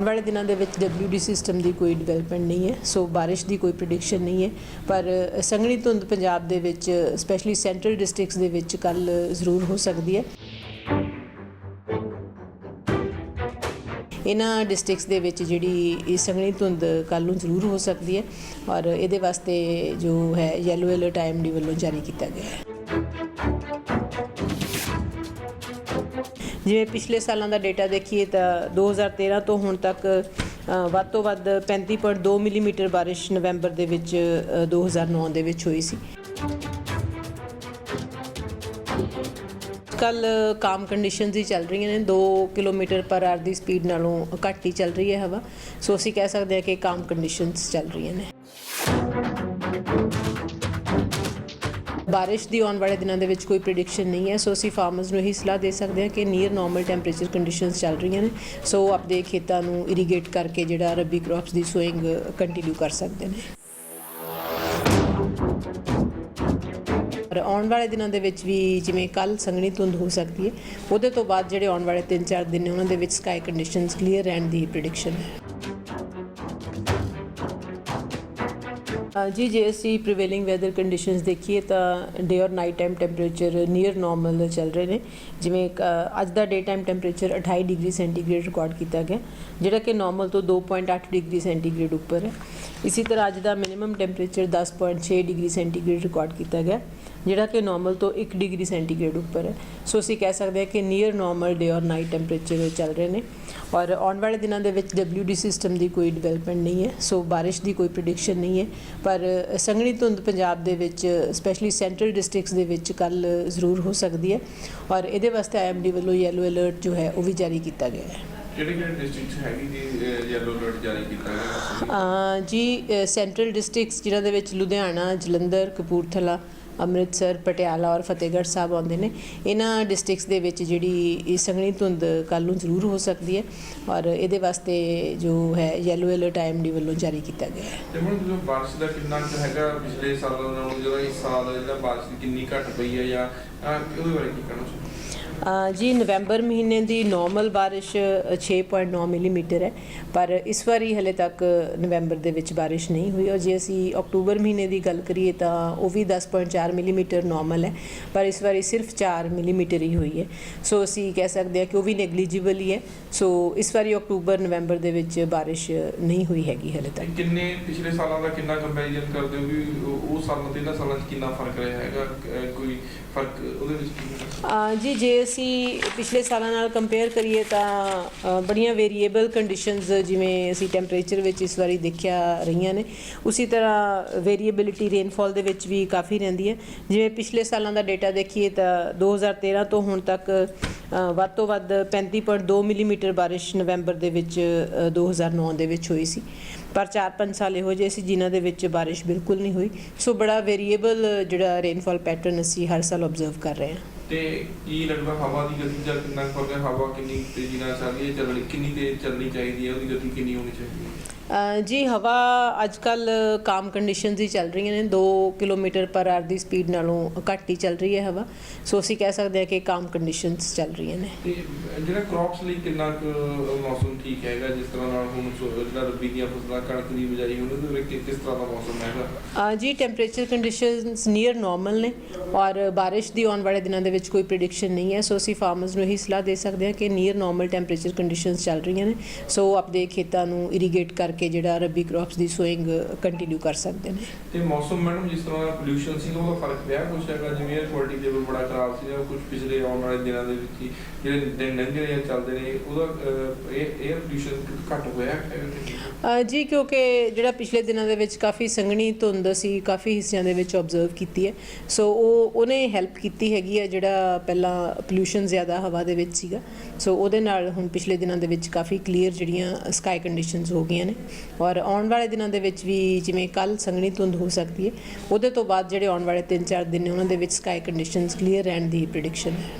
ਆਉਣ ਵਾਲੇ ਦਿਨਾਂ ਦੇ ਵਿੱਚ WD ਸਿਸਟਮ ਦੀ ਕੋਈ ਡਿਵੈਲਪਮੈਂਟ ਨਹੀਂ ਹੈ ਸੋ ਬਾਰਿਸ਼ ਦੀ ਕੋਈ ਪ੍ਰੈਡਿਕਸ਼ਨ ਨਹੀਂ ਹੈ, ਪਰ ਸੰਘਣੀ ਧੁੰਦ ਪੰਜਾਬ ਦੇ ਵਿੱਚ ਸਪੈਸ਼ਲੀ ਸੈਂਟਰਲ ਡਿਸਟ੍ਰਿਕਟਸ ਦੇ ਵਿੱਚ ਕੱਲ ਜ਼ਰੂਰ ਹੋ ਸਕਦੀ ਹੈ। ਇਹਨਾਂ ਡਿਸਟ੍ਰਿਕਟਸ ਦੇ ਵਿੱਚ ਜਿਹੜੀ ਇਹ ਸੰਘਣੀ ਧੁੰਦ ਕੱਲ ਨੂੰ ਜ਼ਰੂਰ ਹੋ ਸਕਦੀ ਹੈ, ਔਰ ਇਹਦੇ ਵਾਸਤੇ ਜੋ ਹੈ ਯੈਲੋ ਅਲਰਟ ਆਈਐਮਡੀ ਵੱਲੋਂ ਜਾਰੀ ਕੀਤਾ ਗਿਆ ਹੈ। ਜਿਵੇਂ ਪਿਛਲੇ ਸਾਲਾਂ ਦਾ ਡੇਟਾ ਦੇਖੀਏ ਤਾਂ 2013 ਤੋਂ ਹੁਣ ਤੱਕ ਵੱਧ ਤੋਂ ਵੱਧ 35.2 ਮਿਲੀਮੀਟਰ ਬਾਰਿਸ਼ ਨਵੰਬਰ ਦੇ ਵਿੱਚ ਅ, 2009 ਦੇ ਵਿੱਚ ਹੋਈ ਸੀ। ਕੱਲ ਕਾਮ ਕੰਡੀਸ਼ਨਸ ਹੀ ਚੱਲ ਰਹੀਆਂ ਨੇ 2 ਕਿਲੋਮੀਟਰ ਪਰ ਆਰ ਦੀ ਸਪੀਡ ਨਾਲੋਂ ਘੱਟ ਹੀ ਚੱਲ ਰਹੀ ਹੈ ਹਵਾ। ਸੋ ਅਸੀਂ ਕਹਿ ਸਕਦੇ ਹਾਂ ਕਿ ਕਾਮ ਕੰਡੀਸ਼ਨਸ ਚੱਲ ਰਹੀਆਂ ਨੇ। ਬਾਰਿਸ਼ ਦੀ ਆਉਣ ਵਾਲੇ ਦਿਨਾਂ ਦੇ ਵਿੱਚ ਕੋਈ ਪ੍ਰੈਡਿਕਸ਼ਨ ਨਹੀਂ ਹੈ। ਸੋ ਅਸੀਂ ਫਾਰਮਰਸ ਨੂੰ ਇਹੀ ਸਲਾਹ ਦੇ ਸਕਦੇ ਹਾਂ ਕਿ ਨੀਅਰ ਨਾਰਮਲ ਟੈਂਪਰੇਚਰ ਕੰਡੀਸ਼ਨਸ ਚੱਲ ਰਹੀਆਂ ਨੇ। ਸੋ ਆਪਦੇ ਖੇਤਾਂ ਨੂੰ ਇਰੀਗੇਟ ਕਰਕੇ ਜਿਹੜਾ ਰੱਬੀ ਕ੍ਰੌਪਸ ਦੀ ਸੋਇੰਗ ਕੰਟੀਨਿਊ ਕਰ ਸਕਦੇ ਨੇ। ਪਰ ਆਉਣ ਵਾਲੇ ਦਿਨਾਂ ਦੇ ਵਿੱਚ ਵੀ ਜਿਵੇਂ ਕੱਲ ਸੰਘਣੀ ਧੁੰਦ ਹੋ ਸਕਦੀ ਹੈ, ਉਹਦੇ ਤੋਂ ਬਾਅਦ ਜਿਹੜੇ ਆਉਣ ਵਾਲੇ 3-4 ਦਿਨ ਨੇ, ਉਹਨਾਂ ਦੇ ਵਿੱਚ ਸਕਾਈ ਕੰਡੀਸ਼ਨਸ ਕਲੀਅਰ ਰਹਿਣ ਦੀ ਪ੍ਰੈਡਿਕਸ਼ਨ ਹੈ। ਜੀ, ਜੇ ਅਸੀਂ ਪ੍ਰੀਵੇਲਿੰਗ ਵੈਦਰ ਕੰਡੀਸ਼ਨਸ ਦੇਖੀਏ ਤਾਂ ਡੇ ਔਰ night time temperature near normal ਚੱਲ ਰਹੇ ਨੇ। ਜਿਵੇਂ ਅੱਜ ਦਾ day time temperature 28 degree centigrade record ਕੀਤਾ ਗਿਆ, ਜਿਹੜਾ ਕਿ ਨਾਰਮਲ ਤੋਂ 2.8 ਡਿਗਰੀ ਸੈਂਟੀਗ੍ਰੇਡ ਉੱਪਰ ਹੈ। ਇਸੇ ਤਰ੍ਹਾਂ ਅੱਜ ਦਾ minimum temperature 10.6 degree centigrade record ਕੀਤਾ ਗਿਆ, ਜਿਹੜਾ ਕਿ ਨਾਰਮਲ ਤੋਂ 1 ਡਿਗਰੀ ਸੈਂਟੀਗ੍ਰੇਡ ਉੱਪਰ ਹੈ। ਸੋ ਅਸੀਂ ਕਹਿ ਸਕਦੇ ਹਾਂ ਕਿ ਨੀਅਰ ਨਾਰਮਲ ਡੇ ਔਰ ਨਾਈਟ ਟੈਂਪਰੇਚਰ ਚੱਲ ਰਹੇ ਨੇ। ਔਰ ਆਉਣ ਵਾਲੇ ਦਿਨਾਂ ਦੇ ਵਿੱਚ WD ਸਿਸਟਮ ਦੀ ਕੋਈ ਡਿਵੈਲਪਮੈਂਟ ਨਹੀਂ ਹੈ, ਸੋ ਬਾਰਿਸ਼ ਦੀ ਕੋਈ ਪ੍ਰੈਡਿਕਸ਼ਨ ਨਹੀਂ ਹੈ। ਪਰ ਸੰਘਣੀ ਧੁੰਦ ਪੰਜਾਬ ਦੇ ਵਿੱਚ ਸਪੈਸ਼ਲੀ ਸੈਂਟਰਲ ਡਿਸਟ੍ਰਿਕਟਸ ਦੇ ਵਿੱਚ ਕੱਲ ਜ਼ਰੂਰ ਹੋ ਸਕਦੀ ਹੈ ਔਰ ਇਹਦੇ ਵਾਸਤੇ ਆਈਐਮਡੀ ਵੱਲੋਂ ਯੈਲੋ ਅਲਰਟ ਜੋ ਹੈ ਉਹ ਵੀ ਜਾਰੀ ਕੀਤਾ ਗਿਆ ਹੈ। ਕਿਹੜੇ ਕਿਹੜੇ ਡਿਸਟ੍ਰਿਕਟਸ ਹੈਗੀ ਜੀ ਯੈਲੋ ਅਲਰਟ ਜਾਰੀ ਕੀਤਾ ਗਿਆ? ਜੀ ਸੈਂਟਰਲ ਡਿਸਟ੍ਰਿਕਟਸ ਜਿਨ੍ਹਾਂ ਦੇ ਵਿੱਚ ਲੁਧਿਆਣਾ ਜਲੰਧਰ ਕਪੂਰਥਲਾ ਅੰਮ੍ਰਿਤਸਰ, ਪਟਿਆਲਾ ਔਰ ਫਤਿਹਗੜ੍ਹ ਸਾਹਿਬ ਆਉਂਦੇ ਨੇ। ਇਹਨਾਂ ਡਿਸਟ੍ਰਿਕਟਸ ਦੇ ਵਿੱਚ ਜਿਹੜੀ ਇਹ ਸੰਘਣੀ ਧੁੰਦ ਕੱਲ ਨੂੰ ਜ਼ਰੂਰ ਹੋ ਸਕਦੀ ਹੈ ਔਰ ਇਹਦੇ ਵਾਸਤੇ ਜੋ ਹੈ ਯੈਲੋ ਅਲਰਟ ਆਈਐਮਡੀ ਵੱਲੋਂ ਜਾਰੀ ਕੀਤਾ ਗਿਆ ਹੈ। ਤੇ ਹੁਣ ਜੋ ਬਾਰਿਸ਼ ਦਾ ਕਿੰਨਾ ਕੁ ਹੈਗਾ ਪਿਛਲੇ ਸਾਲਾਂ ਨਾਲੋਂ, ਜਦੋਂ ਇਸ ਸਾਲ ਜਿਹੜਾ ਬਾਰਿਸ਼ ਦੀ ਕਿੰਨੀ ਘੱਟ ਪਈ ਹੈ ਜਾਂ ਉਹਦੇ ਬਾਰੇ ਕੀ ਕਹਿਣਾ ਚਾਹੁੰਦੇ ਜੀ ਨਵੰਬਰ ਮਹੀਨੇ ਦੀ ਨਾਰਮਲ ਬਾਰਿਸ਼ ਅ, 6.9 ਮਿਲੀਮੀਟਰ ਹੈ ਪਰ ਇਸ ਵਾਰੀ ਹਲੇ ਤੱਕ ਨਵੰਬਰ ਦੇ ਵਿੱਚ ਬਾਰਿਸ਼ ਨਹੀਂ ਹੋਈ ਔਰ ਜੇ ਅਸੀਂ ਅਕਤੂਬਰ ਮਹੀਨੇ ਦੀ ਗੱਲ ਕਰੀਏ ਤਾਂ ਉਹ ਵੀ 10.4 ਮਿਲੀਮੀਟਰ ਨਾਰਮਲ ਹੈ ਪਰ ਇਸ ਵਾਰੀ ਸਿਰਫ 4 ਮਿਲੀਮੀਟਰ ਹੀ ਹੋਈ ਹੈ। ਸੋ ਅਸੀਂ ਕਹਿ ਸਕਦੇ ਹਾਂ ਕਿ ਉਹ ਵੀ ਨੈਗਲੀਜੀਬਲ ਹੀ ਹੈ ਸੋ ਇਸ ਵਾਰੀ ਅਕਤੂਬਰ ਨਵੰਬਰ ਦੇ ਵਿੱਚ ਬਾਰਿਸ਼ ਨਹੀਂ ਹੋਈ ਹੈਗੀ ਹਲੇ ਤੱਕ। ਕਿੰਨੇ ਪਿਛਲੇ ਸਾਲਾਂ ਦਾ ਕਿੰਨਾ ਕੰਪੈਰੀਜ਼ਨ ਕਰਦੇ ਹੋ ਵੀ ਉਹ ਸਾਲਾਂ ਤੇ ਇਹਨਾਂ ਸਾਲਾਂ 'ਚ ਕਿੰਨਾ ਫ਼ਰਕ ਰਿਹਾ ਹੈਗਾ? ਕੋਈ ਫ਼ਰਕ ਉਹਦੇ ਵਿੱਚ ਜੀ ਜੇ ਅਸੀਂ ਪਿਛਲੇ ਸਾਲਾਂ ਨਾਲ ਕੰਪੇਅਰ ਕਰੀਏ ਤਾਂ ਬੜੀਆਂ ਵੇਰੀਏਬਲ ਕੰਡੀਸ਼ਨਸ ਜਿਵੇਂ ਅਸੀਂ ਟੈਂਪਰੇਚਰ ਵਿੱਚ ਇਸ ਵਾਰੀ ਦੇਖਿਆ ਰਹੀਆਂ ਨੇ, ਉਸੇ ਤਰ੍ਹਾਂ ਵੇਰੀਏਬਿਲਿਟੀ ਰੇਨਫਾਲ ਦੇ ਵਿੱਚ ਵੀ ਕਾਫੀ ਰਹਿੰਦੀ ਹੈ। ਜਿਵੇਂ ਪਿਛਲੇ ਸਾਲਾਂ ਦਾ ਡੇਟਾ ਦੇਖੀਏ ਤਾਂ 2013 ਤੋਂ ਹੁਣ ਤੱਕ ਵੱਧ ਤੋਂ ਵੱਧ 35.2 ਮਿਲੀਮੀਟਰ ਬਾਰਿਸ਼ ਨਵੰਬਰ ਦੇ ਵਿੱਚ ਅ, 2009 ਦੇ ਵਿੱਚ ਹੋਈ ਸੀ। ਪਰ 4-5 ਸਾਲ ਇਹੋ ਜਿਹੇ ਸੀ ਜਿਨ੍ਹਾਂ ਦੇ ਵਿੱਚ ਬਾਰਿਸ਼ ਬਿਲਕੁਲ ਨਹੀਂ ਹੋਈ। ਸੋ ਬੜਾ ਵੇਰੀਏਬਲ ਜਿਹੜਾ ਰੇਨਫਾਲ ਪੈਟਰਨ ਅਸੀਂ ਹਰ ਸਾਲ ਆਬਜ਼ਰਵ ਕਰ ਰਹੇ ਹਾਂ। ਤੇ ਕੀ ਲੱਗਦਾ ਹਵਾ ਦੀ ਗਤੀ ਦਾ ਕਿੰਨਾ ਕੁ ਫ਼ਰਕ ਹੈ? ਹਵਾ ਕਿੰਨੀ ਤੇਜ਼ੀ ਨਾਲ ਚੱਲ ਰਹੀ ਹੈ? ਚੱਲਣੀ ਕਿੰਨੀ ਤੇਜ਼ ਚੱਲਣੀ ਚਾਹੀਦੀ ਹੈ? ਉਹਦੀ ਗਤੀ ਕਿੰਨੀ ਹੋਣੀ ਚਾਹੀਦੀ ਹੈ? ਜੀ ਹਵਾ ਅੱਜ ਕੱਲ ਕਾਮ ਕੰਡੀਸ਼ਨਸ ਹੀ ਚੱਲ ਰਹੀਆਂ ਨੇ। 2 ਕਿਲੋਮੀਟਰ ਪਰ ਆਰ ਦੀ ਸਪੀਡ ਨਾਲੋਂ ਘੱਟ ਹੀ ਚੱਲ ਰਹੀ ਹੈ ਹਵਾ। ਸੋ ਅਸੀਂ ਕਹਿ ਸਕਦੇ ਹਾਂ ਕਿ ਕਾਮ ਕੰਡੀਸ਼ਨਸ ਚੱਲ ਰਹੀਆਂ ਨੇ। ਤੇ ਜਿਹੜਾ ਕ੍ਰੌਪਸ ਲਈ ਕਿੰਨਾ ਕੁ ਮੌਸਮ ਠੀਕ ਹੈਗਾ ਜਿਸ ਤਰ੍ਹਾਂ ਨਾਲ ਹੁਣ ਸੋ- ਜਿਹੜਾ ਰੱਬੀ ਦੀਆਂ ਫਸਲਾਂ ਕਣਕ ਦੀ ਬਿਜਾਈ ਹੋਣੀ ਉਹਦੇ ਵਿੱਚ ਕਿਸ ਤਰ੍ਹਾਂ ਦਾ ਮੌਸਮ ਹੈਗਾ? ਅ, ਜੀ ਟੈਂਪਰੇਚਰ ਕੰਡੀਸ਼ਨਸ ਨੀਅਰ ਨਾਰਮਲ ਨੇ ਔਰ ਬਾਰਿਸ਼ ਦੀ ਆਉਣ ਵਾਲੇ ਦਿਨਾਂ ਦੇ ਵਿੱਚ ਕੋਈ ਪ੍ਰੈਡਿਕਸ਼ਨ ਨਹੀਂ ਹੈ। ਸੋ ਅਸੀਂ ਫਾਰਮਰਸ ਨੂੰ ਇਹੀ ਸਲਾਹ ਦੇ ਸਕਦੇ ਹਾਂ ਕਿ ਨੀਅਰ ਨਾਰਮਲ ਟੈਂਪਰੇਚਰ ਕੰਡੀਸ਼ਨਸ ਚੱਲ ਰਹੀਆਂ ਨੇ। ਸੋ ਆਪਦੇ ਖੇਤਾਂ ਨੂੰ ਇਰੀਗੇਟ ਕਰਕੇ ਜਿਹੜਾ ਰੱਬੀ ਕ੍ਰੌਪਸ ਦੀ ਸੋਇੰਗ ਕੰਟੀਨਿਊ ਕਰ ਸਕਦੇ ਨੇ। ਤੇ ਮੌਸਮ ਮੈਡਮ ਜਿਸ ਤਰ੍ਹਾਂ ਦਾ ਪੋਲੂਸ਼ਨ ਸੀ ਉਹਦਾ ਫ਼ਰਕ ਪਿਆ ਕੁਛ ਹੈਗਾ? ਜਿਵੇਂ 에ਅਰ ਕੁਆਲਿਟੀ ਲੈਵਲ ਬੜਾ ਖਰਾਬ ਸੀ ਕੁਝ ਪਿਛਲੇ ਆਉਣ ਵਾਲੇ ਦਿਨਾਂ ਦੇ ਵਿੱਚ ਹੀ ਜਿਹੜੇ ਦਿਨ ਲੰਘੇ ਜਾਂ ਚੱਲਦੇ ਨੇ, ਉਹਦਾ ਇਹ 에ਅਰ ਪੋਲੂਸ਼ਨ ਘੱਟ ਹੋਇਆ ਹੈਗਾ ਜੀ, ਕਿਉਂਕਿ ਜਿਹੜਾ ਪਿਛਲੇ ਦਿਨਾਂ ਦੇ ਵਿੱਚ ਕਾਫੀ ਸੰਘਣੀ ਧੁੰਦ ਸੀ, ਕਾਫੀ ਹਿੱਸਿਆਂ ਦੇ ਵਿੱਚ ਆਬਜ਼ਰਵ ਕੀਤੀ ਹੈ। ਸੋ ਉਹ, ਉਹਨੇ ਹੈਲਪ ਕੀਤੀ ਹੈਗੀ ਹੈ ਜਿਹੜਾ ਪਹਿਲਾਂ ਪੋਲੂਸ਼ਨ ਜ਼ਿਆਦਾ ਹਵਾ ਦੇ ਵਿੱਚ ਸੀਗਾ। ਸੋ ਉਹਦੇ ਨਾਲ ਹੁਣ ਪਿਛਲੇ ਦਿਨਾਂ ਦੇ ਵਿੱਚ ਕਾਫੀ ਕਲੀਅਰ ਜਿਹੜੀਆਂ ਸਕਾਈ ਕੰਡੀਸ਼ਨਸ ਹੋ ਗਈਆਂ ਨੇ। ਔਰ ਆਉਣ ਵਾਲੇ ਦਿਨਾਂ ਦੇ ਵਿੱਚ ਵੀ ਜਿਵੇਂ ਕੱਲ ਸੰਘਣੀ ਧੁੰਦ ਹੋ ਸਕਦੀ ਹੈ, ਉਹਦੇ ਤੋਂ ਬਾਅਦ ਜਿਹੜੇ ਆਉਣ ਵਾਲੇ 3-4 ਦਿਨ ਨੇ, ਉਹਨਾਂ ਦੇ ਵਿੱਚ ਸਕਾਈ ਕੰਡੀਸ਼ਨਸ ਕਲੀਅਰ ਰਹਿਣ ਦੀ ਪ੍ਰੈਡਿਕਸ਼ਨ ਹੈ।